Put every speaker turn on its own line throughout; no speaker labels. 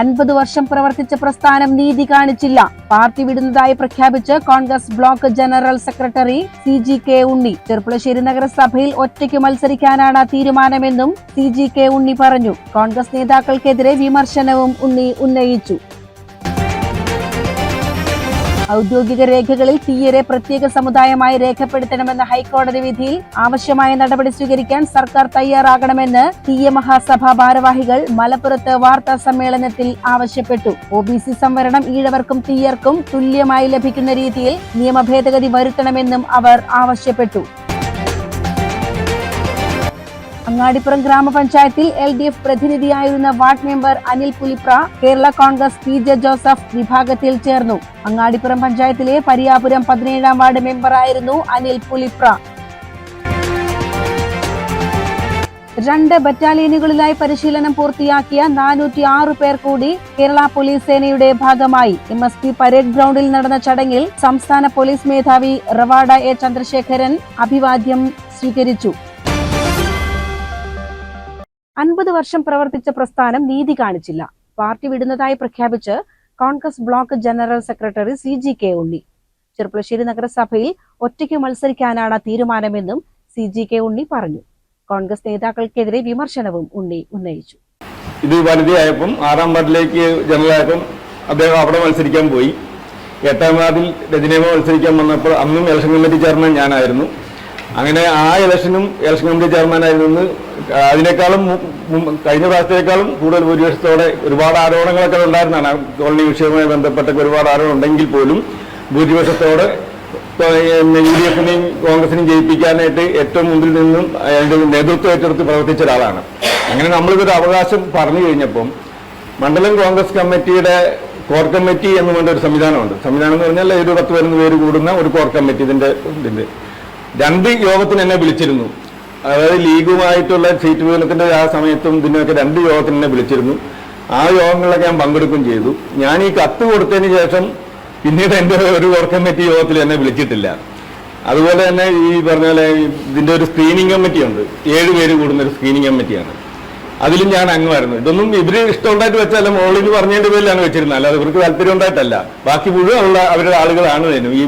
അൻപത് വർഷം പ്രവർത്തിച്ച പ്രസ്ഥാനം നീതി കാണിച്ചില്ല. പാർട്ടി വിടുന്നതായി പ്രഖ്യാപിച്ച് Congress block general secretary C G K Unni. Cherpulassery നഗരസഭയിൽ ഒറ്റയ്ക്ക് മത്സരിക്കാനാണ് തീരുമാനമെന്നും സി ജി കെ ഉണ്ണി പറഞ്ഞു. കോൺഗ്രസ് നേതാക്കൾക്കെതിരെ വിമർശനവും ഉണ്ണി ഉന്നയിച്ചു. ഔദ്യോഗിക രേഖകളിൽ തീയരെ പ്രത്യേക സമുദായമായി രേഖപ്പെടുത്തണമെന്ന ഹൈക്കോടതി വിധിയിൽ ആവശ്യമായ നടപടി സ്വീകരിക്കാൻ സർക്കാർ തയ്യാറാകണമെന്ന് തീയ മഹാസഭ ഭാരവാഹികൾ മലപ്പുറത്ത് വാർത്താ സമ്മേളനത്തിൽ ആവശ്യപ്പെട്ടു. ഒ ബി സി സംവരണം ഈഴവർക്കും തീയർക്കും തുല്യമായി ലഭിക്കുന്ന രീതിയിൽ നിയമഭേദഗതി വരുത്തണമെന്നും അവർ ആവശ്യപ്പെട്ടു. അങ്ങാടിപ്പുറം ഗ്രാമപഞ്ചായത്തിൽ L D F പ്രതിനിധിയായിരുന്ന ward member Anil Pulipra Kerala Congress P J Joseph വിഭാഗത്തിൽ ചേർന്നു. അങ്ങാടിപ്പുറം പഞ്ചായത്തിലെ പരിയാപുരം പതിനേഴാം വാർഡ് മെമ്പറായിരുന്നു അനിൽ പുലിപ്ര. രണ്ട് ബറ്റാലിയനുകളിലായി പരിശീലനം പൂർത്തിയാക്കിയ നാനൂറ്റി ആറ് പേർ കൂടി കേരള പോലീസ് സേനയുടെ ഭാഗമായി. എം എസ് പി പരേഡ് ഗ്രൗണ്ടിൽ നടന്ന ചടങ്ങിൽ സംസ്ഥാന പോലീസ് മേധാവി റവാഡ എ ചന്ദ്രശേഖരൻ അഭിവാദ്യം സ്വീകരിച്ചു. അൻപത് വർഷം പ്രവർത്തിച്ച പ്രസ്ഥാനം നീതി കാണിച്ചില്ല. പാർട്ടി വിടുന്നതായി പ്രഖ്യാപിച്ച് Congress block general secretary C G K Unni. Cherpulassery നഗരസഭയിൽ ഒറ്റയ്ക്ക് മത്സരിക്കാനാണ് തീരുമാനമെന്നും സി ജി കെ ഉണ്ണി പറഞ്ഞു. കോൺഗ്രസ് നേതാക്കൾക്കെതിരെ വിമർശനവും ഉണ്ണി ഉന്നയിച്ചു.
ഇത് വനിതയായപ്പം ആറാം വാർഡിലേക്ക് ജനറലായപ്പം അദ്ദേഹം അവിടെ മത്സരിക്കാൻ പോയി. എട്ടാം വാർഡിൽ രജനീമ മത്സരിക്കാൻ വന്നപ്പോൾ അന്നും ഇലക്ഷൻ കമ്മിറ്റി ചെയർമാൻ ഞാനായിരുന്നു. അങ്ങനെ ആ ഇലക്ഷനും ഇലക്ഷൻ കമ്മിറ്റി ചെയർമാനായിരുന്നു അതിനേക്കാളും കഴിഞ്ഞ പ്രാവശ്യത്തേക്കാളും കൂടുതൽ ഭൂരിപക്ഷത്തോടെ ഒരുപാട് ആരോപണങ്ങളൊക്കെ ഉണ്ടായിരുന്നതാണ് കോളനി വിഷയവുമായി ബന്ധപ്പെട്ട ഒരുപാട് ആരോപണം ഉണ്ടെങ്കിൽ പോലും ഭൂരിപക്ഷത്തോടെ യു ഡി എഫിനെയും കോൺഗ്രസിനെയും ജയിപ്പിക്കാനായിട്ട് ഏറ്റവും മുമ്പിൽ നിന്നും അതിന്റെ നേതൃത്വം ഏറ്റെടുത്ത് പ്രവർത്തിച്ച ഒരാളാണ്. അങ്ങനെ നമ്മളിതൊരു അവകാശം പറഞ്ഞു കഴിഞ്ഞപ്പം മണ്ഡലം കോൺഗ്രസ് കമ്മിറ്റിയുടെ കോർ കമ്മിറ്റി എന്ന് പറഞ്ഞ ഒരു സംവിധാനമുണ്ട്. സംവിധാനം എന്ന് പറഞ്ഞാൽ ഒരു പത്ത് പേരുന്ന പേര് കൂടുന്ന ഒരു കോർ കമ്മിറ്റി ഇതിന്റെ ഇതിന്റെ രണ്ട് യോഗത്തിന് എന്നെ വിളിച്ചിരുന്നു. അതായത് ലീഗുമായിട്ടുള്ള സീറ്റ് വിഭജനത്തിന്റെ ആ സമയത്തും ഇതിനൊക്കെ രണ്ട് യോഗത്തിന് എന്നെ വിളിച്ചിരുന്നു. ആ യോഗങ്ങളിലൊക്കെ ഞാൻ പങ്കെടുക്കുകയും ചെയ്തു. ഞാൻ ഈ കത്ത് കൊടുത്തതിന് ശേഷം പിന്നീട് എന്റെ ഒരു വർക്ക് കമ്മിറ്റി യോഗത്തിൽ എന്നെ വിളിച്ചിട്ടില്ല. അതുപോലെ തന്നെ ഈ പറഞ്ഞ പോലെ ഇതിന്റെ ഒരു സ്ക്രീനിങ് കമ്മിറ്റി ഉണ്ട്. ഏഴ് പേര് കൂടുന്ന ഒരു സ്ക്രീനിങ് കമ്മിറ്റിയാണ് അതിലും ഞാൻ അംഗമായിരുന്നു. ഇതൊന്നും ഇവർ ഇഷ്ടമുണ്ടായിട്ട് വെച്ചല്ല മോളിൽ പറഞ്ഞതിന്റെ പേരിലാണ് വെച്ചിരുന്നത്. അല്ലാതെ ഇവർക്ക് താല്പര്യം ഉണ്ടായിട്ടല്ല. ബാക്കി മുഴുവൻ ഉള്ള അവരുടെ ആളുകളാണ് തന്നെ ഈ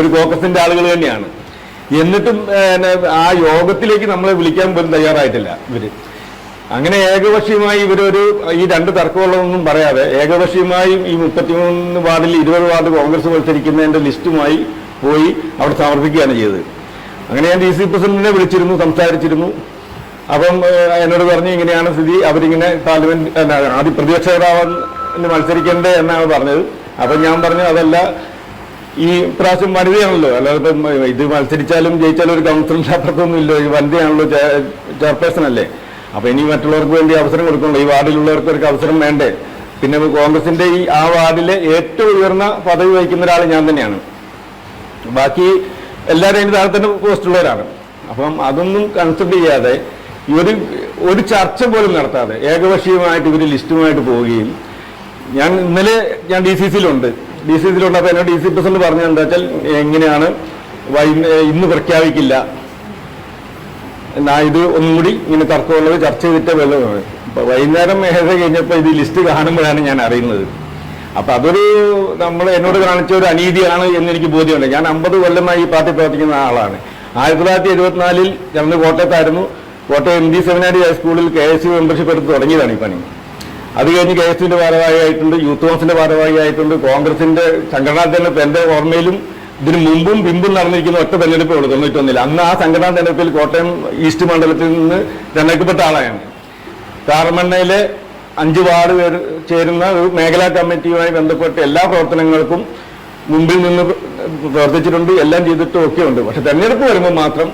ഒരു കോക്കസിന്റെ ആളുകൾ തന്നെയാണ്. എന്നിട്ടും ആ യോഗത്തിലേക്ക് നമ്മളെ വിളിക്കാൻ പോലും തയ്യാറായിട്ടില്ല ഇവർ. അങ്ങനെ ഏകപക്ഷീയമായി ഇവരൊരു ഈ രണ്ട് തർക്കമുള്ളതൊന്നും പറയാതെ ഏകപക്ഷീയമായി ഈ മുപ്പത്തിമൂന്ന് വാർഡിൽ ഇരുപത് വാർഡ് കോൺഗ്രസ് മത്സരിക്കുന്നതിന്റെ ലിസ്റ്റുമായി പോയി അവിടെ സമർപ്പിക്കുകയാണ് ചെയ്തത്. അങ്ങനെ ഞാൻ ഡി സി പ്രസിഡന്റിനെ വിളിച്ചിരുന്നു സംസാരിച്ചിരുന്നു. അപ്പം എന്നോട് പറഞ്ഞു ഇങ്ങനെയാണ് സ്ഥിതി. അവരിങ്ങനെ പാർലമെന്റ് ആദ്യ പ്രതിപക്ഷ നേതാവിന് മത്സരിക്കണ്ടേ എന്നാണ് പറഞ്ഞത്. അപ്പം ഞാൻ പറഞ്ഞു അതല്ല ഈ പ്രാവശ്യം വനിതയാണല്ലോ. അല്ലാതെ ഇപ്പം ഇത് മത്സരിച്ചാലും ജയിച്ചാലും ഒരു കൗൺസിലിന്റെ അപ്പുറത്തൊന്നും ഇല്ലോ. ഈ വനിതയാണല്ലോ ചെയർപേഴ്സൺ അല്ലേ? അപ്പൊ ഇനി മറ്റുള്ളവർക്ക് വേണ്ടി അവസരം കൊടുക്കണല്ലോ. ഈ വാർഡിലുള്ളവർക്ക് ഒരു അവസരം വേണ്ടേ? പിന്നെ കോൺഗ്രസിന്റെ ഈ ആ വാർഡിലെ ഏറ്റവും ഉയർന്ന പദവി വഹിക്കുന്ന ഒരാൾ ഞാൻ തന്നെയാണ്. ബാക്കി എല്ലാവരും അതിന്റെ താഴെ തന്നെ പോസ്റ്റുള്ളവരാണ് അപ്പം അതൊന്നും കൺസിഡർ ചെയ്യാതെ ഒരു ഒരു ചർച്ച പോലും നടത്താതെ ഏകപക്ഷീയമായിട്ട് ഇവർ ലിസ്റ്റുമായിട്ട് പോവുകയും ഞാൻ ഇന്നലെ ഞാൻ ഡി സി സിയിലുണ്ട് ഡി സി അപ്പോൾ എന്നോട് ഡി സി പ്രസിഡന്റ് പറഞ്ഞത് എന്താ വെച്ചാൽ എങ്ങനെയാണ് ഇന്ന് പ്രഖ്യാപിക്കില്ല. ഇത് ഒന്നും കൂടി ഇങ്ങനെ തർക്കമുള്ളത് ചർച്ച ചെയ്തിട്ട് വെള്ളമാണ് അപ്പൊ വൈകുന്നേരം ഏഴര കഴിഞ്ഞപ്പോൾ ഇത് ലിസ്റ്റ് കാണുമ്പോഴാണ് ഞാൻ അറിയുന്നത്. അപ്പൊ അതൊരു നമ്മൾ എന്നോട് കാണിച്ച ഒരു അനീതിയാണ് എന്ന് എനിക്ക് ബോധ്യമുണ്ട്. ഞാൻ അമ്പത് കൊല്ലമായി ഈ പാർട്ടി പ്രവർത്തിക്കുന്ന ആളാണ്. ആയിരത്തി തൊള്ളായിരത്തി എഴുപത്തിനാലിൽ ഞങ്ങൾ കോട്ടയത്തായിരുന്നു. കോട്ടയം എം ഡി സെമിനാരി ഹൈസ്കൂളിൽ കെ എസ് യു മെമ്പർഷിപ്പ് എടുത്ത് തുടങ്ങിയതാണ് ഈ പണി. അത് കഴിഞ്ഞ് കെ എസ് യുവിന്റെ ഭാരവാഹിയായിട്ടുണ്ട് യൂത്ത് കോൺഗ്രസിന്റെ ഭാരവാഹിയായിട്ടുണ്ട് കോൺഗ്രസിന്റെ സംഘടനാ തെരഞ്ഞെടുപ്പ് എന്റെ ഓർമ്മയിലും ഇതിന് മുമ്പും പിമ്പും നടന്നിരിക്കുന്ന ഒറ്റ തെരഞ്ഞെടുപ്പേ ഉള്ളൂ തൊണ്ണൂറ്റൊന്നിൽ അന്ന് ആ സംഘടനാ തെരഞ്ഞെടുപ്പിൽ കോട്ടയം ഈസ്റ്റ് മണ്ഡലത്തിൽ നിന്ന് തെരഞ്ഞെടുക്കപ്പെട്ട ആളാണ് കാർമണ്ണയിലെ അഞ്ച് വാർഡ് പേര് ചേരുന്ന ഒരു മേഖലാ കമ്മിറ്റിയുമായി ബന്ധപ്പെട്ട് എല്ലാ പ്രവർത്തനങ്ങൾക്കും മുമ്പിൽ നിന്ന് പ്രവർത്തിച്ചിട്ടുണ്ട് എല്ലാം ചെയ്തിട്ടും ഒക്കെ ഉണ്ട് പക്ഷെ തെരഞ്ഞെടുപ്പ് വരുമ്പോൾ മാത്രം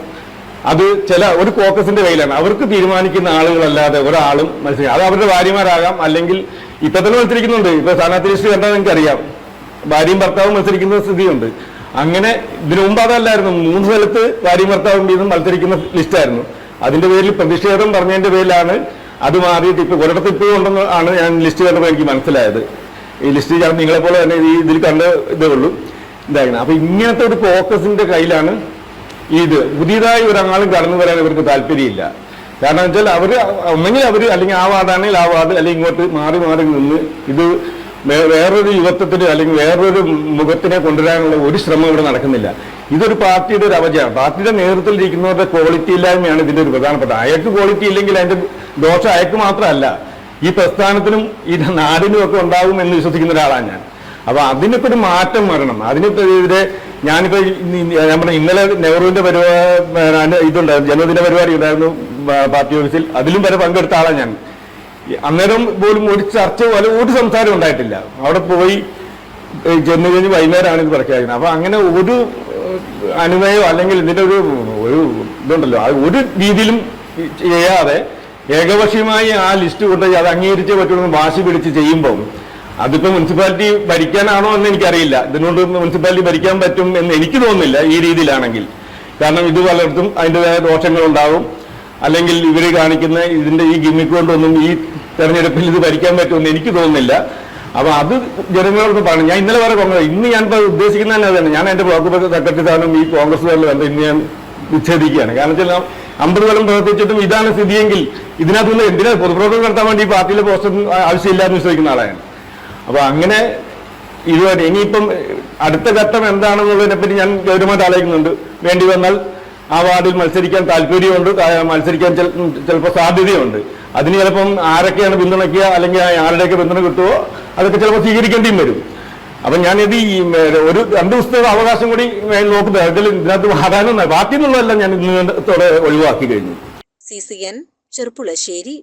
അത് ചില ഒരു കോക്കസിന്റെ കയ്യിലാണ് അവർക്ക് തീരുമാനിക്കുന്ന ആളുകളല്ലാതെ ഒരാളും മത്സരിക്കും അത് അവരുടെ ഭാര്യമാരാകാം അല്ലെങ്കിൽ ഇപ്പൊ തന്നെ മത്സരിക്കുന്നുണ്ട്. ഇപ്പൊ സ്ഥാനാർത്ഥി ലിസ്റ്റ് കണ്ടാൽ നിങ്ങൾക്ക് അറിയാം ഭാര്യയും ഭർത്താവും മത്സരിക്കുന്ന സ്ഥിതിയുണ്ട്. അങ്ങനെ ഇതിനു മുമ്പ് അതല്ലായിരുന്നു. മൂന്ന് സ്ഥലത്ത് ഭാര്യയും ഭർത്താവും വീതം മത്സരിക്കുന്ന ലിസ്റ്റായിരുന്നു അതിന്റെ പേരിൽ പ്രതിഷേധം പറഞ്ഞതിന്റെ പേരിലാണ് അത് മാറിയിട്ട് ഇപ്പൊ ഒരിടത്ത് ഇപ്പോഴും ഉണ്ടെന്ന് ആണ് ഞാൻ ലിസ്റ്റ് കണ്ടപ്പോൾ എനിക്ക് മനസ്സിലായത്. ഈ ലിസ്റ്റ് ഞാൻ നിങ്ങളെ പോലെ തന്നെ ഇതിൽ കണ്ട ഇതേ ഉള്ളൂ. ഇതായിരുന്നു. അപ്പൊ ഇങ്ങനത്തെ ഒരു കോക്കസിന്റെ കയ്യിലാണ് ഇത് പുതിയതായി ഒരാളും കടന്നു വരാൻ ഇവർക്ക് താല്പര്യമില്ല. കാരണം വെച്ചാൽ അവർ ഒന്നെങ്കിൽ അവർ അല്ലെങ്കിൽ ആ വാർഡാണെങ്കിൽ ആ വാർഡ് അല്ലെങ്കിൽ ഇങ്ങോട്ട് മാറി മാറി നിന്ന് ഇത് വേറൊരു യുവത്വത്തിന് അല്ലെങ്കിൽ വേറൊരു മുഖത്തിനെ കൊണ്ടുവരാനുള്ള ഒരു ശ്രമം ഇവിടെ നടക്കുന്നില്ല. ഇതൊരു പാർട്ടിയുടെ ഒരു അവജയാണ്. പാർട്ടിയുടെ നേതൃത്വത്തിൽ ഇരിക്കുന്നവരുടെ ക്വാളിറ്റി ഇല്ലായ്മയാണ് ഇതിന്റെ ഒരു പ്രധാനപ്പെട്ട. അയാൾക്ക് ക്വാളിറ്റി ഇല്ലെങ്കിൽ അതിന്റെ ദോഷം അയാൾക്ക് മാത്രമല്ല. ഈ പ്രസ്ഥാനത്തിനും ഈ നാടിനും ഒക്കെ ഉണ്ടാകും എന്ന് വിശ്വസിക്കുന്ന ഒരാളാണ് ഞാൻ. അപ്പൊ അതിനൊക്കെ ഒരു മാറ്റം വരണം. അതിനിപ്പോ എതിരെ ഞാനിപ്പോ നമ്മുടെ ഞാൻ പറഞ്ഞ ഇന്നലെ നെഹ്റുവിന്റെ പരിപാടി ഇതുണ്ടായിരുന്നു ജന്മദിന പരിപാടി ഉണ്ടായിരുന്നു പാർട്ടി ഓഫീസിൽ. അതിലും വരെ പങ്കെടുത്ത ആളാണ് ഞാൻ. അന്നേരം പോലും ഒരു ചർച്ച പോലെ ഒരു സംസാരം ഉണ്ടായിട്ടില്ല. അവിടെ പോയി ജന്മു കഴിഞ്ഞ് വൈകുന്നേരമാണ് ഇത് പ്രഖ്യാപിക്കുന്നത്. അപ്പൊ അങ്ങനെ ഒരു അനുനയോ അല്ലെങ്കിൽ ഇതിന്റെ ഒരു ഒരു ഇതുണ്ടല്ലോ. അത് ഒരു രീതിയിലും ചെയ്യാതെ ഏകപക്ഷീയമായി ആ ലിസ്റ്റ് കൊണ്ടുപോയി അത് അംഗീകരിച്ചേ പറ്റുള്ളൂ വാശി പിടിച്ച് ചെയ്യുമ്പോൾ അതിപ്പോ മുനിസിപ്പാലിറ്റി ഭരിക്കാനാണോ എന്ന് എനിക്കറിയില്ല. ഇതിനോട് മുനിസിപ്പാലിറ്റി ഭരിക്കാൻ പറ്റും എന്ന് എനിക്ക് തോന്നുന്നില്ല ഈ രീതിയിലാണെങ്കിൽ. കാരണം ഇത് പലയിടത്തും അതിന്റെതായ ദോഷങ്ങൾ ഉണ്ടാകും അല്ലെങ്കിൽ ഇവർ കാണിക്കുന്ന ഇതിന്റെ ഈ ഗിമ്മിക്ക് കൊണ്ടൊന്നും ഈ തെരഞ്ഞെടുപ്പിൽ ഇത് ഭരിക്കാൻ പറ്റുമെന്ന് എനിക്ക് തോന്നുന്നില്ല. അപ്പൊ അത് ജനങ്ങളോട് പറഞ്ഞു ഞാൻ ഇന്നലെ വരെ കോൺഗ്രസ് ഇന്ന് ഞാൻ ഉദ്ദേശിക്കുന്ന തന്നെ അതന്നെ. ഞാൻ എന്റെ ബ്ലോക്ക് സെക്രട്ടറി സ്ഥാനം ഈ കോൺഗ്രസ്സുകാരിൽ ബന്ധം ഇന്ന് ഞാൻ വിച്ഛേദിക്കുകയാണ്. കാരണം വെച്ചാൽ അമ്പത് കൊല്ലം പ്രവർത്തിച്ചിട്ടും ഇതാണ് സ്ഥിതിയെങ്കിൽ ഇതിനകത്തുനിന്ന് എന്തിനാ പൊതുപ്രവർത്തനം നടത്താൻ വേണ്ടി ഈ പാർട്ടിയിലെ പോസ്റ്റർ ആവശ്യമില്ല എന്ന് വിശ്വസിക്കുന്ന ആളാണ് അപ്പൊ അങ്ങനെ ഇതുവരെ ഇനിയിപ്പം അടുത്ത ഘട്ടം എന്താണെന്നുള്ളതിനെ പറ്റി ഞാൻ ഗൗരവമായിട്ട് ആലോചിക്കുന്നുണ്ട്. വേണ്ടി വന്നാൽ ആ വാർഡിൽ മത്സരിക്കാൻ താല്പര്യമുണ്ട്. മത്സരിക്കാൻ ചിലപ്പോൾ സാധ്യതയുണ്ട്. അതിന് ചിലപ്പം ആരൊക്കെയാണ് പിന്തുണയ്ക്കുക അല്ലെങ്കിൽ ആരുടെയൊക്കെ പിന്തുണ കിട്ടുമോ അതൊക്കെ ചിലപ്പോൾ സ്വീകരിക്കേണ്ടിയും വരും. അപ്പൊ ഞാനിത് ഈ ഒരു രണ്ട് ദിവസത്തെ അവകാശം കൂടി നോക്കുന്നത് അതിൽ ഇതിനകത്ത് മാറാനും പാർട്ടി ഞാൻ ഇന്നത്തോടെ ഒഴിവാക്കി കഴിഞ്ഞു.
C C N Cherpulassery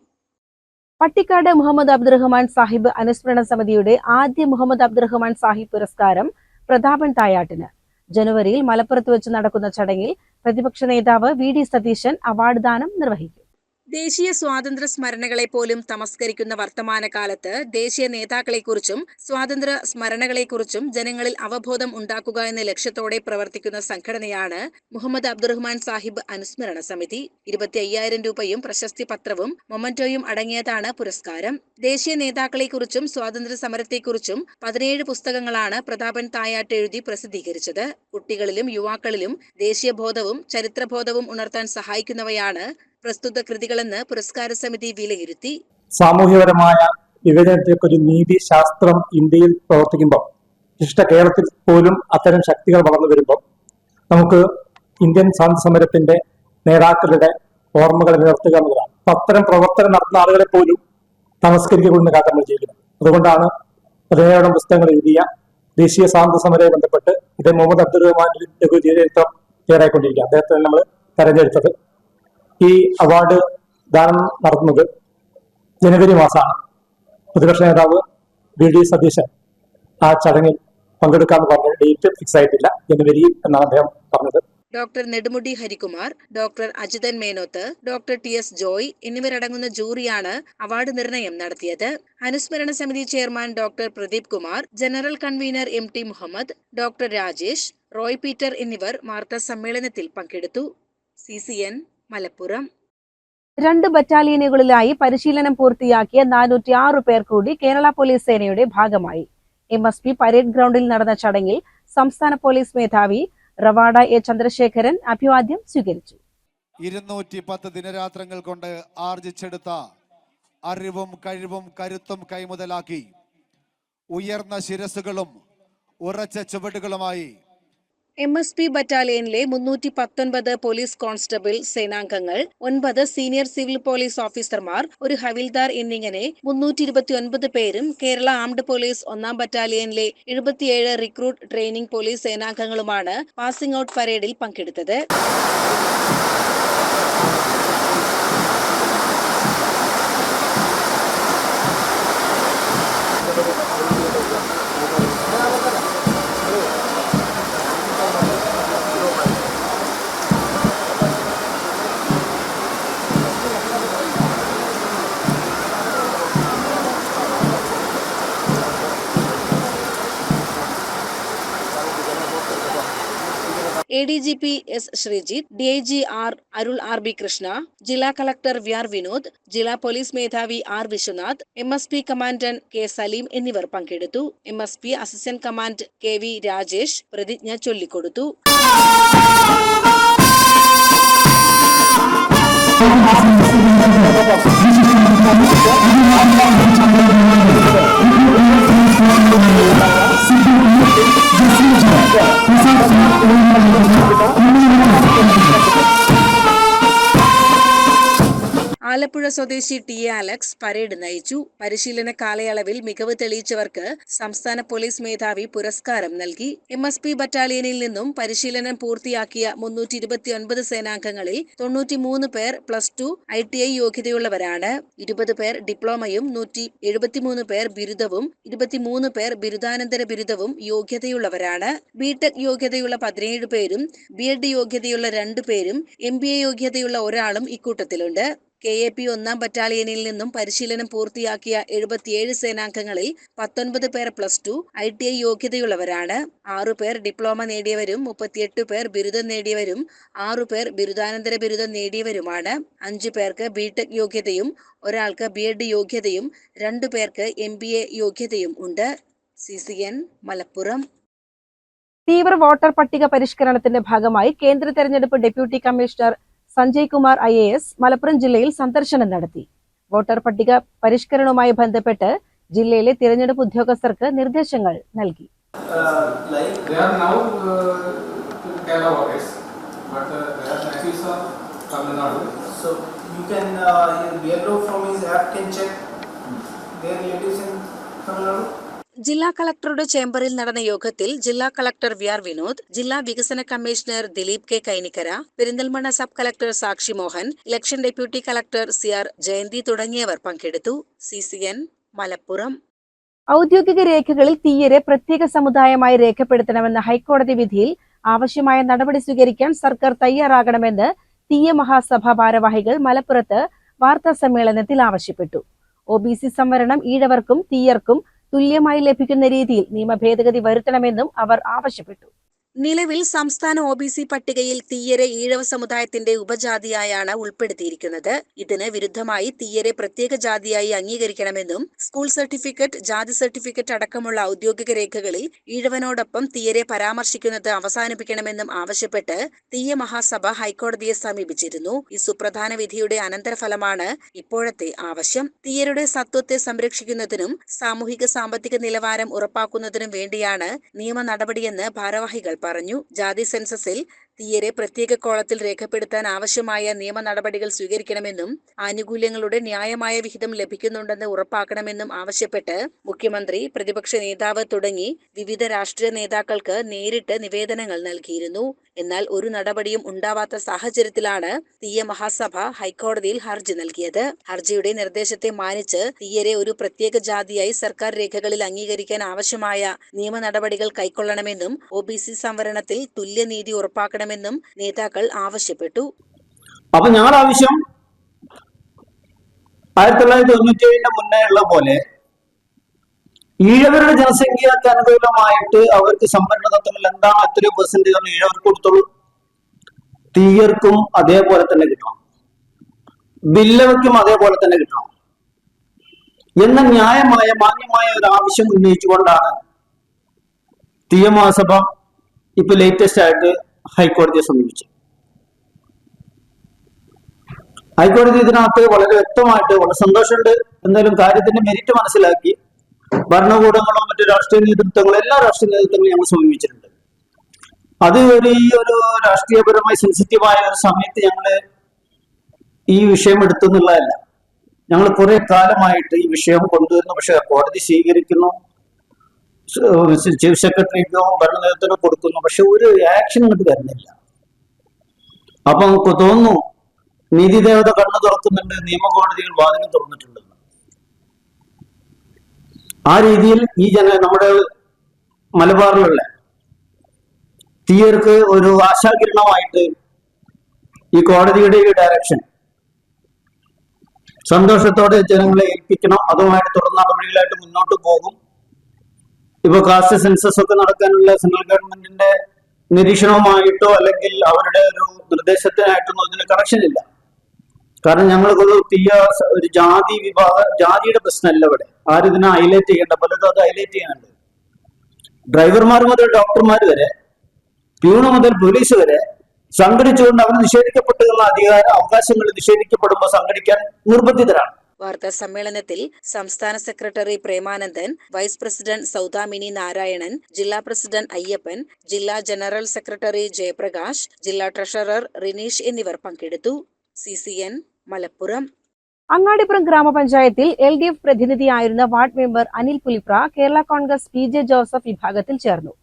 Pattikkad Muhammad Abdurahman Sahib അനുസ്മരണ സമിതിയുടെ ആദ്യ മുഹമ്മദ് അബ്ദുറഹ്മാൻ സാഹിബ് പുരസ്കാരം പ്രതാപൻ തായാട്ടിന്. ജനുവരിയിൽ മലപ്പുറത്ത് വെച്ച് നടക്കുന്ന ചടങ്ങിൽ പ്രതിപക്ഷ നേതാവ് വി ഡി സതീശൻ അവാർഡ് ദാനം നിർവഹിക്കും.
ദേശീയ സ്വാതന്ത്ര്യ സ്മരണകളെ പോലും തമസ്കരിക്കുന്ന വർത്തമാനകാലത്ത് ദേശീയ നേതാക്കളെക്കുറിച്ചും സ്വാതന്ത്ര്യ സ്മരണകളെക്കുറിച്ചും ജനങ്ങളിൽ അവബോധം ഉണ്ടാക്കുക എന്ന ലക്ഷ്യത്തോടെ പ്രവർത്തിക്കുന്ന സംഘടനയാണ് മുഹമ്മദ് അബ്ദുറഹ്മാൻ സാഹിബ് അനുസ്മരണ സമിതി. ഇരുപത്തി അയ്യായിരം രൂപയും പ്രശസ്തി പത്രവും മൊമന്റോയും അടങ്ങിയതാണ് പുരസ്കാരം. ദേശീയ നേതാക്കളെക്കുറിച്ചും സ്വാതന്ത്ര്യ സമരത്തെക്കുറിച്ചും പതിനേഴ് പുസ്തകങ്ങളാണ് പ്രതാപൻ തായാട്ട് എഴുതി പ്രസിദ്ധീകരിച്ചത്. കുട്ടികളിലും യുവാക്കളിലും ദേശീയബോധവും ചരിത്രബോധവും ഉണർത്താൻ സഹായിക്കുന്നവയാണ് പ്രസ്തുത കൃതികളെന്ന് പുരസ്കാര സമിതി വിലയിരുത്തി.
സാമൂഹ്യപരമായ വിവേചനത്തെക്കുറിച്ച് നീതി ശാസ്ത്രം ഇന്ത്യയിൽ പ്രവർത്തിക്കുമ്പോൾ വിശിഷ്ട കേരളത്തിൽ പോലും അത്തരം ശക്തികൾ വളർന്നു വരുമ്പോൾ നമുക്ക് ഇന്ത്യൻ സമരത്തിന്റെ നേതാക്കളുടെ ഓർമ്മകൾ നിലനിർത്തുക എന്നതാണ്. അത്തരം പ്രവർത്തനം നടത്തുന്ന ആളുകളെ പോലും തമസ്കരിക്കുന്ന കാര്യം നമ്മൾ ചെയ്യുന്നത് അതുകൊണ്ടാണ് പതിനേഴോളം പുസ്തകങ്ങൾ എഴുതിയ ദേശീയ സ്വാതന്ത്ര്യ സമരവുമായി ബന്ധപ്പെട്ട് ഇതേ മുഹമ്മദ് അബ്ദുൾ റഹ്മാൻ ലഘു തയ്യാറായിക്കൊണ്ടിരിക്കുക. അദ്ദേഹത്തെ നമ്മൾ തെരഞ്ഞെടുത്തത് ഈ അവാർഡ് ദാനം നടത്തുന്നത് ജനുവരി മാസമാണ്. പ്രതിപക്ഷ നേതാവ് വി. ഡി. സതീശൻ ആ ചടങ്ങിൽ പങ്കെടുക്കാന്ന് പറഞ്ഞ ഡേറ്റ് ഫിക്സ് ആയിട്ടില്ല. ജനുവരി എന്നാണ് അദ്ദേഹം പറഞ്ഞത്.
Doctor Nedumudi Harikumar doctor Ajithan Menoth doctor T. S. Joy എന്നിവരടങ്ങുന്ന ജൂറിയാണ് അവാർഡ് നിർണയം നടത്തിയത്. അനുസ്മരണ സമിതി chairman doctor Pradeep Kumar general convener M T Muhammad doctor Rajesh Roy Peter എന്നിവർ വാർത്താ സമ്മേളനത്തിൽ പങ്കെടുത്തു. സി. സി. എൻ. മലപ്പുറം.
രണ്ട് ബറ്റാലിയനുകളിലായി പരിശീലനം പൂർത്തിയാക്കിയ നാനൂറ്റി ആറ് പേർ കൂടി കേരള പോലീസ് സേനയുടെ ഭാഗമായി. എം എസ് പി പരേഡ് ഗ്രൗണ്ടിൽ നടന്ന ചടങ്ങിൽ സംസ്ഥാന പോലീസ് മേധാവി റവാഡ എ ചന്ദ്രശേഖരൻ അഭിവാദ്യം സ്വീകരിച്ചു.
ഇരുന്നൂറ്റി പത്ത് ദിനരാത്രങ്ങൾ കൊണ്ട് ആർജിച്ചെടുത്ത അറിവും കഴിവും കരുത്തും കൈമുതലാക്കി ഉയർന്ന ശിരസുകളും ഉറച്ച ചുവടുകളുമായി
എം എസ് പി ബറ്റാലിയനിലെ മുന്നൂറ്റി പത്തൊൻപത് പോലീസ് കോൺസ്റ്റബിൾ സേനാംഗങ്ങൾ ഒൻപത് സീനിയർ സിവിൽ പോലീസ് ഓഫീസർമാർ ഒരു ഹവിൽദാർ എന്നിങ്ങനെ മുന്നൂറ്റി ഇരുപത്തി ഒൻപത് പേരും കേരള ആംഡ് പോലീസ് ഒന്നാം ബറ്റാലിയനിലെ എഴുപത്തിയേഴ് റിക്രൂട്ട് ട്രെയിനിംഗ് പോലീസ് സേനാംഗങ്ങളുമാണ് പാസിംഗ് ഔട്ട് പരേഡിൽ പങ്കെടുത്തത്. A D G P S Sreejith D I G R Arul R B Krishna ജില്ലാ കളക്ടർ വി ആർ വിനോദ് ജില്ലാ പോലീസ് മേധാവി R Vishwanath M S P commandant K Salim എന്നിവർ പങ്കെടുത്തു. M S P assistant command K V Rajesh പ്രതിജ്ഞ ചൊല്ലിക്കൊടുത്തു. ആലപ്പുഴ സ്വദേശി T A Alex parade നയിച്ചു. പരിശീലന കാലയളവിൽ മികവ് തെളിയിച്ചവർക്ക് സംസ്ഥാന പോലീസ് മേധാവി പുരസ്കാരം നൽകി. എം എസ് പി ബറ്റാലിയനിൽ നിന്നും പരിശീലനം പൂർത്തിയാക്കിയ മുന്നൂറ്റി ഇരുപത്തിയൊൻപത് സേനാംഗങ്ങളിൽ തൊണ്ണൂറ്റിമൂന്ന് പേർ plus two I T I യോഗ്യതയുള്ളവരാണ്. ഇരുപത് പേർ ഡിപ്ലോമയും നൂറ്റി എഴുപത്തിമൂന്ന് പേർ ബിരുദവും ഇരുപത്തിമൂന്ന് പേർ ബിരുദാനന്തര ബിരുദവും യോഗ്യതയുള്ളവരാണ്. ബിടെക് യോഗ്യതയുള്ള പതിനേഴ് പേരും ബി എഡ് യോഗ്യതയുള്ള രണ്ടു പേരും എം ബി എ യോഗ്യതയുള്ള ഒരാളും ഇക്കൂട്ടത്തിലുണ്ട്. കെ എ പി ഒന്നാം ബറ്റാലിയനിൽ നിന്നും പരിശീലനം പൂർത്തിയാക്കിയ എഴുപത്തിയേഴ് സേനാംഗങ്ങളിൽ പത്തൊൻപത് പേർ plus two I T I യോഗ്യതയുള്ളവരാണ്. ആറു പേർ ഡിപ്ലോമ നേടിയവരും മുപ്പത്തിയെട്ട് പേർ ബിരുദം നേടിയവരും ആറു പേർ ബിരുദാനന്തര ബിരുദം നേടിയവരുമാണ്. അഞ്ചു പേർക്ക് ബിടെക് യോഗ്യതയും ഒരാൾക്ക് ബി എഡ് യോഗ്യതയും രണ്ടു പേർക്ക് എം ബി എ യോഗ്യതയും ഉണ്ട്. C C N Malappuram.
തീവ്ര വോട്ടർ പട്ടിക പരിഷ്കരണത്തിന്റെ ഭാഗമായി കേന്ദ്ര തെരഞ്ഞെടുപ്പ് deputy commissioner Sanjay Kumar I Malappuram ജില്ലയിൽ സന്ദർശനം നടത്തി. വോട്ടർ പട്ടിക പരിഷ്കരണവുമായി ബന്ധപ്പെട്ട് ജില്ലയിലെ തിരഞ്ഞെടുപ്പ് ഉദ്യോഗസ്ഥർക്ക് നിർദ്ദേശങ്ങൾ നൽകി.
ജില്ലാ കളക്ടറുടെ ചേംബറിൽ നടന്ന യോഗത്തിൽ ജില്ലാ കളക്ടർ വി ആർ വിനോദ് ജില്ലാ വികസന commissioner Dileep K Kainikkara Perinthalmanna sub collector Sakshi Mohan election deputy collector C R Jayanthi തുടങ്ങിയവർ പങ്കെടുത്തു. C C N Malappuram.
ഔദ്യോഗിക രേഖകളിൽ തീയരെ പ്രത്യേക സമുദായമായി രേഖപ്പെടുത്തണമെന്ന ഹൈക്കോടതി വിധിയിൽ ആവശ്യമായ നടപടി സ്വീകരിക്കാൻ സർക്കാർ തയ്യാറാകണമെന്ന് തീയ മഹാസഭ ഭാരവാഹികൾ മലപ്പുറത്ത് വാർത്താ സമ്മേളനത്തിൽ ആവശ്യപ്പെട്ടു. ഒ ബി സി സംവരണം ഈഴവർക്കും തീയർക്കും തുല്യമായി ലഭിക്കുന്ന രീതിയിൽ നിയമ ഭേദഗതി വരുത്തണമെന്നും അവർ ആവശ്യപ്പെട്ടു
നിലവിൽ സംസ്ഥാന ഒ ബി സി പട്ടികയിൽ തീയരെ ഈഴവ സമുദായത്തിന്റെ ഉപജാതിയായാണ് ഉൾപ്പെടുത്തിയിരിക്കുന്നത്. ഇതിന് വിരുദ്ധമായി തീയരെ പ്രത്യേക ജാതിയായി അംഗീകരിക്കണമെന്നും സ്കൂൾ സർട്ടിഫിക്കറ്റ് ജാതി സർട്ടിഫിക്കറ്റ് അടക്കമുള്ള ഔദ്യോഗിക രേഖകളിൽ ഈഴവനോടൊപ്പം തീയരെ പരാമർശിക്കുന്നത് അവസാനിപ്പിക്കണമെന്നും ആവശ്യപ്പെട്ട് തീയ മഹാസഭ ഹൈക്കോടതിയെ സമീപിച്ചിരുന്നു. ഈ സുപ്രധാന വിധിയുടെ അനന്തരഫലമാണ് ഇപ്പോഴത്തെ ആവശ്യം. തീയരുടെ സത്വത്തെ സംരക്ഷിക്കുന്നതിനും സാമൂഹിക സാമ്പത്തിക നിലവാരം ഉറപ്പാക്കുന്നതിനും വേണ്ടിയാണ് നിയമ നടപടിയെന്ന് ഭാരവാഹികൾ പറഞ്ഞു. ജാതി സെൻസസിൽ തീയരെ പ്രത്യേക കോളത്തിൽ രേഖപ്പെടുത്താൻ ആവശ്യമായ നിയമ നടപടികൾ സ്വീകരിക്കണമെന്നും ആനുകൂല്യങ്ങളുടെ ന്യായമായ വിഹിതം ലഭിക്കുന്നുണ്ടെന്ന് ഉറപ്പാക്കണമെന്നും ആവശ്യപ്പെട്ട് മുഖ്യമന്ത്രി പ്രതിപക്ഷ നേതാവ് തുടങ്ങി വിവിധ രാഷ്ട്രീയ നേതാക്കൾക്ക് നേരിട്ട് നിവേദനങ്ങൾ നൽകിയിരുന്നു. എന്നാൽ ഒരു നടപടിയും ഉണ്ടാവാത്ത സാഹചര്യത്തിലാണ് തീയ മഹാസഭ ഹൈക്കോടതിയിൽ ഹർജി നൽകിയത്. ഹർജിയുടെ നിർദ്ദേശത്തെ മാനിച്ച് തീയരെ ഒരു പ്രത്യേക ജാതിയായി സർക്കാർ രേഖകളിൽ അംഗീകരിക്കാൻ ആവശ്യമായ നിയമ നടപടികൾ കൈക്കൊള്ളണമെന്നും ഒ ബി സി സംവരണത്തിൽ തുല്യനീതി ഉറപ്പാക്കണമെന്നും നേതാക്കൾ ആവശ്യപ്പെട്ടു.
അപ്പൊ ഞങ്ങളുടെ ആവശ്യം ആയിരത്തി തൊള്ളായിരത്തി തൊണ്ണൂറ്റി ഏഴിന്റെ മുന്നേ ഉള്ള പോലെ ഈഴവരുടെ ജനസംഖ്യക്ക് അനുകൂലമായിട്ട് അവർക്ക് സംവരണ തത്വങ്ങൾ എന്താണ് എത്രയോ പെർസെന്റേജ് ഈഴവർക്ക് കൊടുത്തുള്ളൂ? തീയർക്കും അതേപോലെ തന്നെ കിട്ടണം. ബില്ലവയ്ക്കും അതേപോലെ തന്നെ കിട്ടണം. എന്ന ന്യായമായ മാന്യമായ ഒരു ആവശ്യം ഉന്നയിച്ചുകൊണ്ടാണ് തീയമാസഭ ഇപ്പൊ ലേറ്റസ്റ്റ് ആയിട്ട് ഹൈക്കോടതിയെ സമീപിച്ചത് ഹൈക്കോടതി ഇതിനകത്ത് വളരെ വ്യക്തമായിട്ട് വളരെ സന്തോഷമുണ്ട്. എന്തായാലും കാര്യത്തിന്റെ മെരിറ്റ് മനസ്സിലാക്കി ഭരണകൂടങ്ങളോ മറ്റു രാഷ്ട്രീയ നേതൃത്വങ്ങളോ എല്ലാ രാഷ്ട്രീയ നേതൃത്വങ്ങളും ഞങ്ങൾ സമീപിച്ചിട്ടുണ്ട്. അത് ഒരു ഈ ഒരു രാഷ്ട്രീയപരമായി സെൻസിറ്റീവായ ഒരു സമയത്ത് ഞങ്ങൾ ഈ വിഷയം എടുത്തു എന്നുള്ളതല്ല. ഞങ്ങൾ കുറെ കാലമായിട്ട് ഈ വിഷയം കൊണ്ടുവരുന്നു. പക്ഷെ കോടതി സ്വീകരിക്കുന്നു. ചീഫ് സെക്രട്ടറിക്കോ ഭരണ നേതൃത്വം കൊടുക്കുന്നു. പക്ഷെ ഒരു ആക്ഷൻ ഇങ്ങോട്ട് വരുന്നില്ല. അപ്പൊ നമുക്ക് തോന്നുന്നു നീതി ദേവത കണ്ണു തുറക്കുന്നുണ്ട് നിയമകോടതികൾ വാതിലും തുറന്നിട്ടുണ്ട്. ആ രീതിയിൽ ഈ ജന നമ്മുടെ മലബാറിലുള്ള തീയർക്ക് ഒരു ആശാകിരണമായിട്ട് ഈ കോടതിയുടെ ഈ ഡയറക്ഷൻ സന്തോഷത്തോടെ ജനങ്ങളെ ഏൽപ്പിക്കണം. അതുമായിട്ട് തുടർ നടപടികളായിട്ട് മുന്നോട്ട് പോകും. ഇപ്പൊ കാസ്റ്റ് സെൻസസ് ഒക്കെ നടക്കാനുള്ള സെൻട്രൽ ഗവൺമെന്റിന്റെ നിരീക്ഷണവുമായിട്ടോ അല്ലെങ്കിൽ അവരുടെ ഒരു നിർദ്ദേശത്തിനായിട്ടൊന്നും അതിന് കണക്ഷൻ ഇല്ല. കാരണം ഞങ്ങൾക്കൊരു തീയ ഒരു ജാതി വിഭാഗ ജാതിയുടെ പ്രശ്നമല്ല ഇവിടെ. ആരും ഇതിനെ ഹൈലൈറ്റ് ചെയ്യേണ്ട പലരും അത് ഹൈലൈറ്റ് ചെയ്യാനുണ്ട്. ഡ്രൈവർമാർ മുതൽ ഡോക്ടർമാർ വരെ പ്യൂണ് മുതൽ പോലീസ് വരെ സംഘടിച്ചുകൊണ്ട് അവർ നിഷേധിക്കപ്പെട്ടുള്ള അധികാര അവകാശങ്ങൾ നിഷേധിക്കപ്പെടുമ്പോൾ സംഘടിക്കാൻ നിർബന്ധിതരാണ്.
വാർത്താ സമ്മേളനത്തിൽ സംസ്ഥാന secretary Premanandan vice president Soudamini Narayanan ജില്ലാ പ്രസിഡന്റ് അയ്യപ്പൻ ജില്ലാ ജനറൽ സെക്രട്ടറി ജയപ്രകാശ് ജില്ലാ ട്രഷറർ റിനീഷ് എന്നിവർ പങ്കെടുത്തു. C C N Malappuram.
Angadipuram ഗ്രാമപഞ്ചായത്തിൽ L D F പ്രതിനിധിയായിരുന്ന ward member Anil Pulipra Kerala Congress P J Joseph വിഭാഗത്തിൽ ചേർന്നു.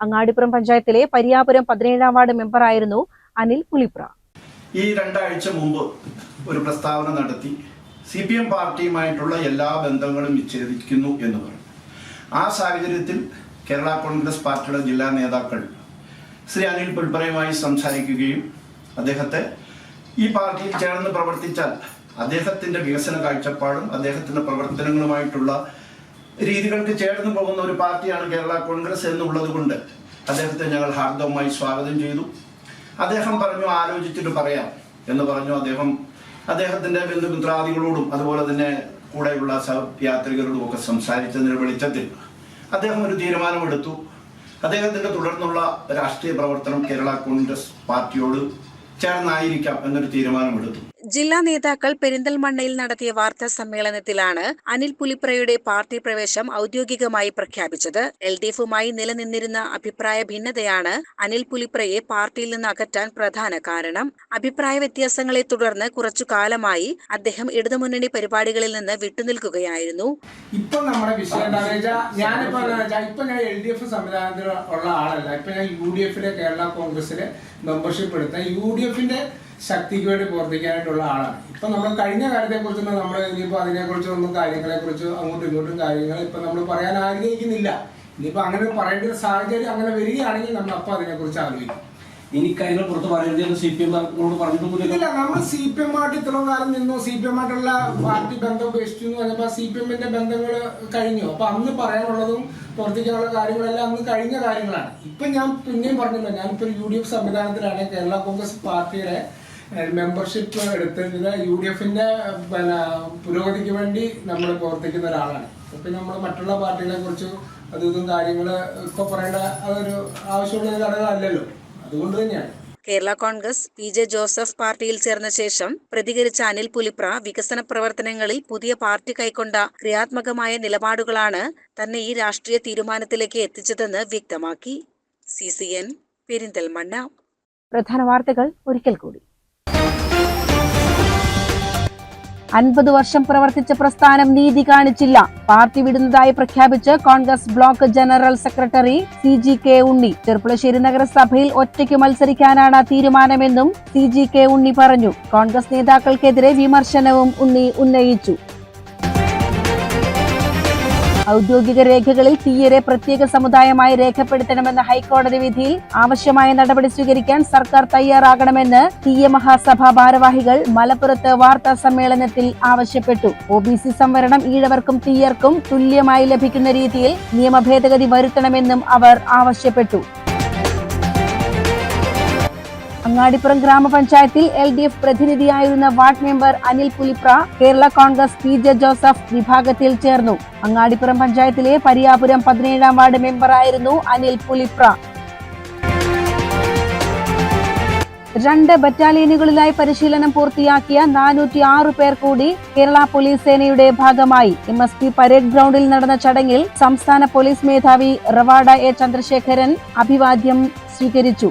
അങ്ങാടിപ്പുറം പഞ്ചായത്തിലെ പരിയാപുരം പതിനേഴാം വാർഡ് മെമ്പറായിരുന്നു അനിൽ പുലിപ്ര.
ഈ രണ്ടാഴ്ച മുമ്പ് ഒരു പ്രസ്താവന നടത്തി. സി പി എം പാർട്ടിയുമായിട്ടുള്ള എല്ലാ ബന്ധങ്ങളും വിച്ഛേദിക്കുന്നു എന്ന് പറഞ്ഞു. ആ സാഹചര്യത്തിൽ കേരള കോൺഗ്രസ് പാർട്ടിയുടെ ജില്ലാ നേതാക്കൾ ശ്രീ അനിൽ പുൽപ്പറയുമായി സംസാരിക്കുകയും അദ്ദേഹത്തെ ഈ പാർട്ടിയിൽ ചേർന്ന് പ്രവർത്തിച്ചാൽ അദ്ദേഹത്തിന്റെ വികസന കാഴ്ചപ്പാടും അദ്ദേഹത്തിന്റെ പ്രവർത്തനങ്ങളുമായിട്ടുള്ള രീതികൾക്ക് ചേർന്ന് പോകുന്ന ഒരു പാർട്ടിയാണ് കേരള കോൺഗ്രസ് എന്നുള്ളത് കൊണ്ട് അദ്ദേഹത്തെ ഞങ്ങൾ ഹാർദവമായി സ്വാഗതം ചെയ്തു. അദ്ദേഹം പറഞ്ഞു ആലോചിച്ചിട്ട് പറയാം എന്ന് പറഞ്ഞു. അദ്ദേഹം അദ്ദേഹത്തിന്റെ ബന്ധുമിത്രാദികളോടും അതുപോലെ തന്നെ കൂടെയുള്ള സഹയാത്രികരോടും ഒക്കെ സംസാരിച്ചതിന് വെളിച്ചത്തിൽ അദ്ദേഹം ഒരു തീരുമാനമെടുത്തു അദ്ദേഹത്തിന്റെ തുടർന്നുള്ള രാഷ്ട്രീയ പ്രവർത്തനം കേരള കോൺഗ്രസ് പാർട്ടിയോട് ചേർന്നായിരിക്കാം എന്നൊരു തീരുമാനമെടുത്തു
ജില്ലാ നേതാക്കൾ പെരിന്തൽമണ്ണയിൽ നടത്തിയ വാർത്താ സമ്മേളനത്തിലാണ് അനിൽ പുലിപ്രയുടെ പാർട്ടി പ്രവേശം ഔദ്യോഗികമായി പ്രഖ്യാപിച്ചത്. എൽ ഡി എഫുമായി നിലനിന്നിരുന്ന അഭിപ്രായ ഭിന്നതയാണ് അനിൽ പുലിപ്രയെ പാർട്ടിയിൽ നിന്ന് അകറ്റാൻ പ്രധാന കാരണം. അഭിപ്രായ വ്യത്യാസങ്ങളെ തുടർന്ന് കുറച്ചു കാലമായി അദ്ദേഹം ഇടതുമുന്നണി പരിപാടികളിൽ നിന്ന് വിട്ടുനിൽക്കുകയായിരുന്നു.
ഇപ്പൊ നമ്മുടെ വിഷയം എന്താണെന്ന് വെച്ചാൽ ഇപ്പൊ ഞാൻ എൽ ഡി എഫ് സംവിധാനത്തിൽ ആളല്ല. ഇപ്പൊ ഞാൻ യു ഡി കേരള കോൺഗ്രസിലെ മെമ്പർഷിപ്പ് എടുത്ത യു ഡി എഫിന്റെ ശക്തിക്ക് വേണ്ടി പ്രവർത്തിക്കാനായിട്ടുള്ള ആളാണ്. ഇപ്പൊ നമ്മൾ കഴിഞ്ഞ കാര്യത്തെ കുറിച്ച് നമ്മൾ ഇനിയിപ്പോ അതിനെ കുറിച്ചൊന്നും കാര്യങ്ങളെ കുറിച്ച് അങ്ങോട്ടും ഇങ്ങോട്ടും കാര്യങ്ങൾ ഇപ്പൊ നമ്മൾ പറയാൻ ആഗ്രഹിക്കുന്നില്ല. ഇനിയിപ്പോ അങ്ങനെ പറയേണ്ട ഒരു സാഹചര്യം അങ്ങനെ വരികയാണെങ്കിൽ നമ്മൾ അപ്പൊ അതിനെ കുറിച്ച് ആലോചിക്കും.
ഇനി കാര്യങ്ങൾ പുറത്ത് പറയരുതെന്ന് സി പി എം
പറഞ്ഞിട്ടില്ല നമ്മൾ സി പി എം ആയിട്ട് ഇത്രയും കാലം നിന്നു. സി പി എം ആയിട്ടുള്ള പാർട്ടി ബന്ധം ഉപേക്ഷിച്ചു എന്ന് പറഞ്ഞപ്പോ സി പി എമ്മിന്റെ ബന്ധങ്ങൾ കഴിഞ്ഞു. അപ്പൊ അന്ന് പറയാനുള്ളതും പ്രവർത്തിക്കാനുള്ള കാര്യങ്ങളെല്ലാം അന്ന് കഴിഞ്ഞ കാര്യങ്ങളാണ്. ഇപ്പൊ ഞാൻ പിന്നെയും പറഞ്ഞല്ലോ ഞാനിപ്പോ യു ഡി എഫ് സംവിധാനത്തിലാണ് കേരള കോൺഗ്രസ് പാർട്ടിയുടെ മെമ്പർഷിപ്പ് എടുത്തിട്ട് യു ഡി എഫിന്റെ പിന്നെ പുരോഗതിക്ക് വേണ്ടി നമ്മൾ പ്രവർത്തിക്കുന്ന ഒരാളാണ്. അപ്പൊ നമ്മൾ മറ്റുള്ള പാർട്ടികളെ കുറിച്ച് അതും ഇതും കാര്യങ്ങൾ ഇപ്പൊ പറയേണ്ട അതൊരു ആവശ്യമുള്ള ഘടകമല്ലല്ലോ. അതുകൊണ്ട് തന്നെയാണ്.
Kerala Congress P J Joseph പാർട്ടിയിൽ ചേർന്ന ശേഷം പ്രതികരിച്ച അനിൽ പുലിപ്ര വികസന പ്രവർത്തനങ്ങളിൽ പുതിയ പാർട്ടി കൈക്കൊണ്ട ക്രിയാത്മകമായ നിലപാടുകളാണ് തന്നെ ഈ രാഷ്ട്രീയ തീരുമാനത്തിലേക്ക് എത്തിച്ചതെന്ന് വ്യക്തമാക്കി. C C N Perinthalmanna.
പ്രധാന വാർത്തകൾ ഒരിക്കൽ കൂടി. അൻപത് വർഷം പ്രവർത്തിച്ച പ്രസ്ഥാനം നീതി കാണിച്ചില്ല. പാർട്ടി വിടുന്നതായി പ്രഖ്യാപിച്ച് Congress block general secretary C G K Unni. Cherpulassery നഗരസഭയിൽ ഒറ്റയ്ക്ക് മത്സരിക്കാനാണ് തീരുമാനമെന്നും സി ജി കെ ഉണ്ണി പറഞ്ഞു. കോൺഗ്രസ് നേതാക്കൾക്കെതിരെ വിമർശനവും ഉണ്ണി ഉന്നയിച്ചു. ഔദ്യോഗിക രേഖകളിൽ തീയരെ പ്രത്യേക സമുദായമായി രേഖപ്പെടുത്തണമെന്ന ഹൈക്കോടതി വിധിയിൽ ആവശ്യമായ നടപടി സ്വീകരിക്കാൻ സർക്കാർ തയ്യാറാകണമെന്ന് തീയ മഹാസഭ ഭാരവാഹികൾ മലപ്പുറത്ത് വാർത്താ സമ്മേളനത്തിൽ ആവശ്യപ്പെട്ടു. ഒ ബി സി സംവരണം ഈഴവർക്കും തീയർക്കും തുല്യമായി ലഭിക്കുന്ന രീതിയിൽ നിയമഭേദഗതി വരുത്തണമെന്നും അവർ ആവശ്യപ്പെട്ടു. അങ്ങാടിപ്പുറം ഗ്രാമപഞ്ചായത്തിൽ L D F പ്രതിനിധിയായിരുന്ന ward member Anil Pulipra Kerala Congress P J Joseph വിഭാഗത്തിൽ ചേർന്നു. അങ്ങാടിപ്പുറം പഞ്ചായത്തിലെ പരിയാപുരം പതിനേഴാം വാർഡ് മെമ്പറായിരുന്നു അനിൽ പുലിപ്ര. രണ്ട് ബറ്റാലിയനുകളിലായി പരിശീലനം പൂർത്തിയാക്കിയ നാനൂറ്റി ആറ് പേർ കൂടി കേരള പോലീസ് സേനയുടെ ഭാഗമായി. എം എസ് പി പരേഡ് ഗ്രൗണ്ടിൽ നടന്ന ചടങ്ങിൽ സംസ്ഥാന പോലീസ് മേധാവി റവാഡ എ ചന്ദ്രശേഖരൻ അഭിവാദ്യം സ്വീകരിച്ചു.